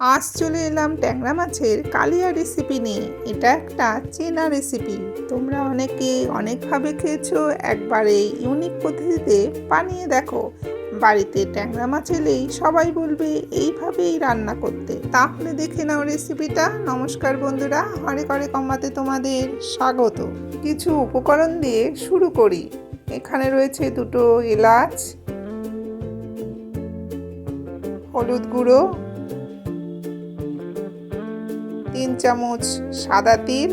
আজ চলে এলাম ট্যাংরা মাছের কালিয়া রেসিপি নিয়ে। এটা একটা চেনা রেসিপি তোমরা অনেকে অনেকভাবে খেয়েছো, একবারে ইউনিক পদ্ধতিতে বানিয়ে দেখো। বাড়িতে ট্যাংরা মাছ এলেই সবাই বলবে, এইভাবেই রান্না করতে। তাহলে দেখে নাও রেসিপিটা নমস্কার বন্ধুরা, হরে করে কম্মাতে তোমাদের স্বাগত। কিছু উপকরণ দিয়ে শুরু করি। এখানে রয়েছে দুটো এলাচ, হলুদ গুঁড়ো তিন চামচ সাদা তিল,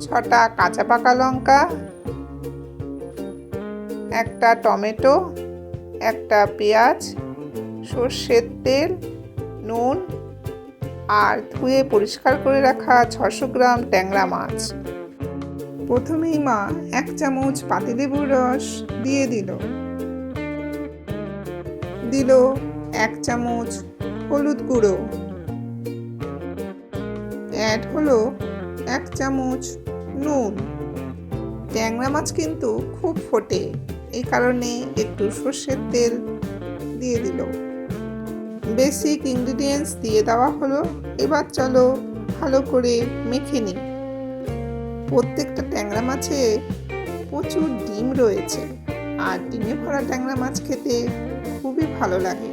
ছটা কাঁচা পাকা লঙ্কা, একটা টমেটো, একটা পেঁয়াজ, সর্ষের তেল, নুন আর ধুয়ে পরিষ্কার করে রাখা ছশো গ্রাম ট্যাংরা মাছ। প্রথমেই মা এক চামচ পাতিলেবুর রস দিয়ে দিল। দিল এক চামচ হলুদ গুঁড়ো। অ্যাড হলো এক চামচ নুন। ট্যাংরা মাছ কিন্তু খুব ফোটে, এই কারণে একটু সর্ষের তেল দিয়ে দিল। বেসিক ইনগ্রিডিয়েন্টস দিয়ে দেওয়া হলো, এবার চলো ভালো করে মেখে নিই। প্রত্যেকটা ট্যাংরা মাছে প্রচুর ডিম রয়েছে, আর ডিমে ভরা ট্যাংরা মাছ খেতে খুবই ভালো লাগে।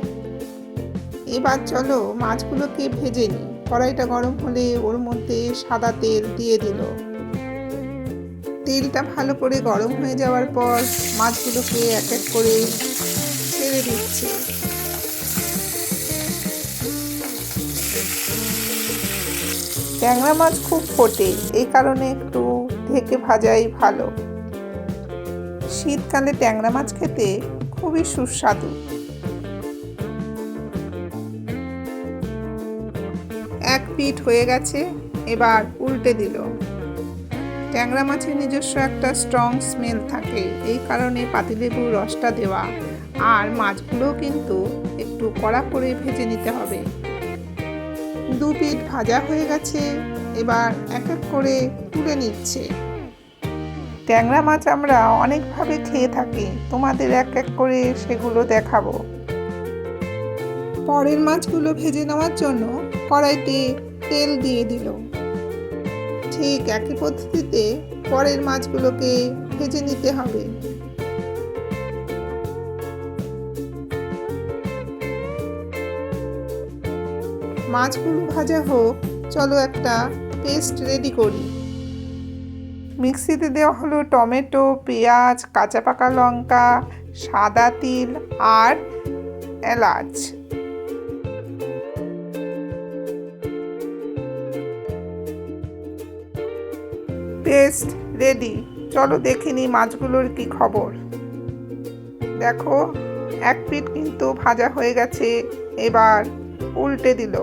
এবার চলো মাছগুলোকে ভেজে নিই। কড়াইটা গরম হলে ওর মধ্যে সাদা তেল দিয়ে দিল। তেলটা ভালো করে গরম হয়ে যাওয়ার পর মাছগুলোকে এক এক করে ছেড়ে দিচ্ছে। ট্যাংরা মাছ খুব ফোটে এই কারণে একটু ঢেকে ভাজাই ভালো। শীতকালে ট্যাংরা মাছ খেতে খুবই সুস্বাদু। পিঠ হয়ে গেছে, এবার উল্টে দিল। ট্যাংরা মাছের নিজস্ব একটা স্ট্রং স্মেল থাকে, এই কারণে পাতিলেবুর রসটা দেওয়া। আর মাছগুলো কিন্তু একটু কড়া করে ভেজে নিতে হবে। দু পিঠ ভাজা হয়ে গেছে, এবার এক এক করে তুলে নিচ্ছে। ট্যাংরা মাছ আমরা অনেকভাবে খেয়ে থাকি, তোমাদের এক এক করে সেগুলো দেখাবো। পরের মাছগুলো ভেজে নেওয়ার জন্য কড়াইতে তেল দিয়ে দিল। ঠিক একই পদ্ধতিতে পরের মাছগুলোকে ভেজে নিতে হবে। মাছগুলো ভাজা হোক, চলো একটা পেস্ট রেডি করি। মিক্সিতে দেওয়া হলো টমেটো, পেঁয়াজ, কাঁচা পাকা লঙ্কা, সাদা তিল আর এলাচ। Paste ready. চলো দেখে নিই মাছগুলোর কি খবর। দেখো, এক পিঠ কিন্তু ভাজা হয়ে গেছে, এবার উল্টে দিল।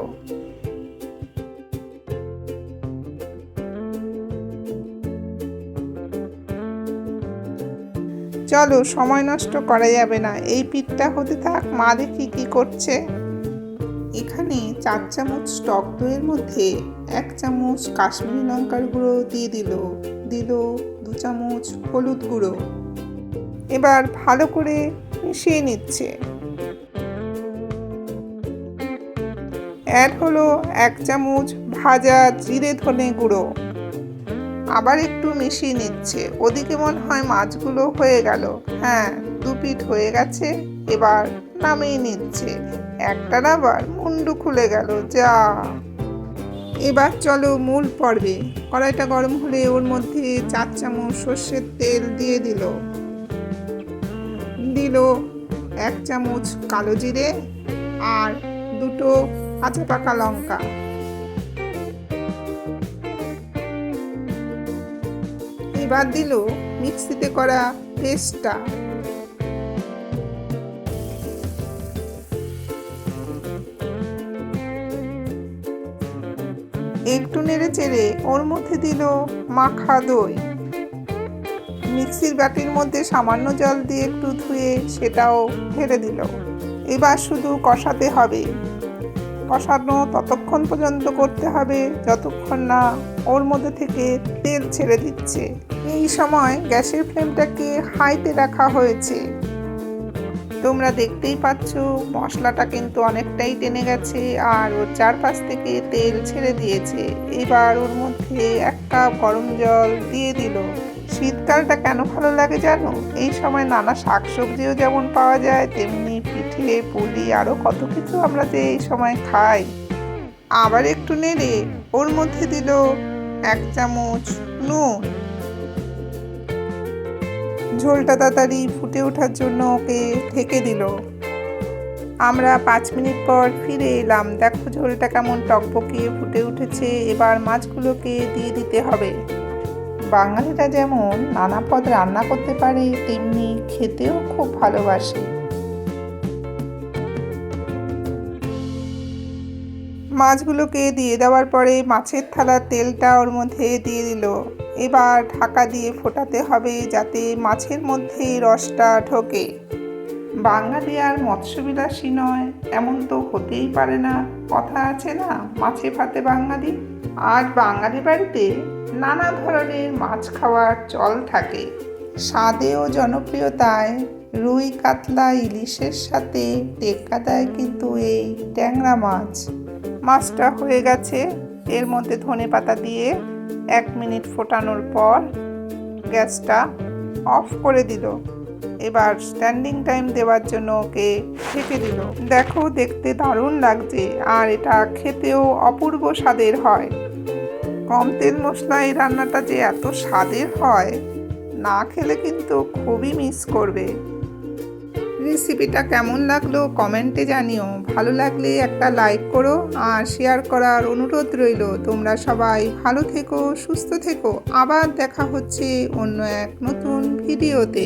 চলো, সময় নষ্ট করা যাবে না। এই পিঠটা হতে থাক, মা দেখি কি করছে। এখানে চার চামচ টক দইয়ের মধ্যে এক চামচ কাশ্মীরি লঙ্কার গুঁড়ো দিয়ে দিল দিল দু চামচ হলুদ গুঁড়ো। এবার ভালো করে মিশিয়ে নিচ্ছে। অ্যাড হলো এক চামচ ভাজা জিরে ধনে গুঁড়ো। আবার একটু মিশিয়ে নিচ্ছে। ওদিকে মনে হয় মাছগুলো হয়ে গেল। হ্যাঁ দু পিঠ হয়ে গেছে। এবার নামিয়ে নিচ্ছে। একটার আবার মুন্ডু খুলে গেল। যা! এবার চলো মূল পর্বে। কড়াইটা গরম হলে ওর মধ্যে চার চামচ সর্ষের তেল দিয়ে দিল। দিল এক চামচ কালো জিরে আর দুটো কাঁচা পাকা লঙ্কা। এবার দিল মিক্সিতে করা পেস্টটা। একটু নেড়ে চেড়ে ওর মধ্যে দিল মাখা দই। মিক্সির বাটির মধ্যে সামান্য জল দিয়ে একটু ধুয়ে সেটাও ঢেলে দিল। এবার শুধু কষাতে হবে। কষানো ততক্ষণ পর্যন্ত করতে হবে যতক্ষণ না ওর মধ্যে থেকে তেল ছেড়ে দিচ্ছে। এই সময় গ্যাসের ফ্লেমটাকে হাইতে রাখা হয়েছে। তোমরা দেখতেই পাচ্ছ, মশলাটা কিন্তু অনেকটাই টেনে গেছে আর ওর চারপাশ থেকে তেল ছেড়ে দিয়েছে। এবার ওর মধ্যে এক কাপ গরম জল দিয়ে দিল। শীতকালটা কেন ভালো লাগে জানো? এই সময় নানা শাকসবজিও যেমন পাওয়া যায়, তেমনি পিঠে, পুলি আরও কত কিছু আমরা যে এই সময় খাই। আবার একটু নেড়ে ওর মধ্যে দিল এক চামচ নুন। ঝোলটা তাড়াতাড়ি ফুটে ওঠার জন্য ওকে ঢেকে দিল। আমরা পাঁচ মিনিট পর ফিরে এলাম। দেখো ঝোলটা কেমন টকবকিয়ে ফুটে উঠেছে। এবার মাছগুলোকে দিয়ে দিতে হবে। বাঙালিরা যেমন নানা পদ রান্না করতে পারে, তেমনি খেতেও খুব ভালোবাসে। মাছগুলোকে দিয়ে দেওয়ার পরে মাছের থালার তেলটা ওর মধ্যে দিয়ে দিল। এবার ঢাকা দিয়ে ফোটাতে হবে যাতে মাছের মধ্যে রসটা ঢোকে। বাঙালি আর মৎস্যবিলাসী নয়, এমন তো হতেই পারে না। কথা আছে না, মাছে ভাতে বাঙালি। আর বাঙালি বাড়িতে নানা ধরনের মাছ খাওয়ার চল থাকে। স্বাদে ও জনপ্রিয়তায় রুই, কাতলা, ইলিশের সাথে টেক্কা দেয় কিন্তু এই ট্যাংরা মাছ। মাছটা হয়ে গেছে। এর মধ্যে ধনে পাতা দিয়ে এক মিনিট ফোটানোর পর গ্যাসটা অফ করে দিল। এবার স্ট্যান্ডিং টাইম দেওয়ার জন্য ওকে ঢেকে দিল। দেখো, দেখতে দারুণ লাগছে, আর এটা খেতেও অপূর্ব স্বাদের হয়। কম তেল মশলা এই রান্নাটা যে এত স্বাদের হয়, না খেলে কিন্তু খুবই মিস করবে। রেসিপিটা কেমন লাগল কমেন্টে জানিও। ভালো লাগলে একটা লাইক করো আর শেয়ার করার অনুরোধ রইল। তোমরা সবাই ভালো থেকো, সুস্থ থেকো। আবার দেখা হচ্ছে অন্য এক নতুন ভিডিওতে